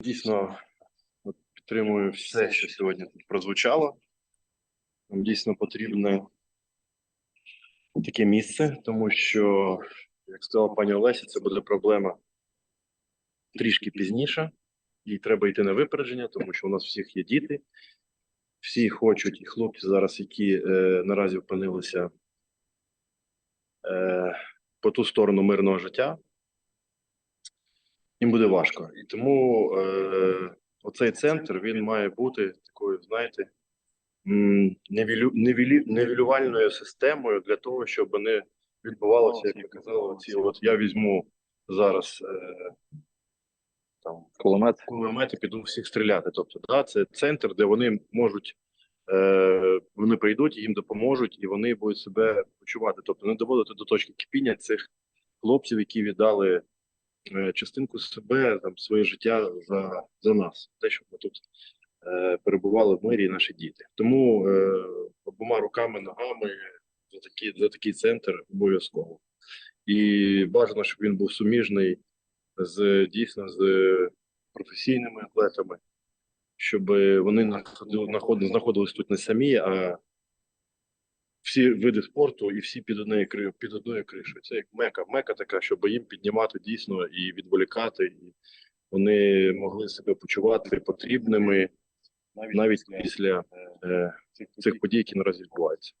Дійсно підтримую все, що сьогодні тут прозвучало. Нам дійсно потрібне таке місце, тому що, як сказала пані Олеся, це буде проблема трішки пізніше. Їй треба йти на випередження, тому що у нас всіх є діти. Всі хочуть, і хлопці зараз, які е, наразі опинилися е, по ту сторону мирного життя, їм буде важко. І тому е, оцей центр він має бути такою, знаєте, невілю, невілювальною системою для того, щоб не відбувалося, як ви казали, ці от я візьму зараз е, там Кулемет. кулемети, піду всіх стріляти. Тобто, да, це центр, де вони можуть. Е, вони прийдуть, їм допоможуть, і вони будуть себе почувати. Тобто не доводити до точки кипіння цих хлопців, які віддали частинку себе, там своє життя за, за нас, те, щоб ми тут е, перебували в мирі, і наші діти. Тому е, обома руками, ногами за такий, за такий центр обов'язково. І бажано, щоб він був суміжний з дійсно з професійними атлетами, щоб вони знаходили, знаходились тут не самі, а всі види спорту і всі під однією кри- під одною кришою. Це як мека, мека така, щоб їм піднімати дійсно і відволікати, і вони могли себе почувати потрібними навіть після е, цих подій, які наразі відбуваються.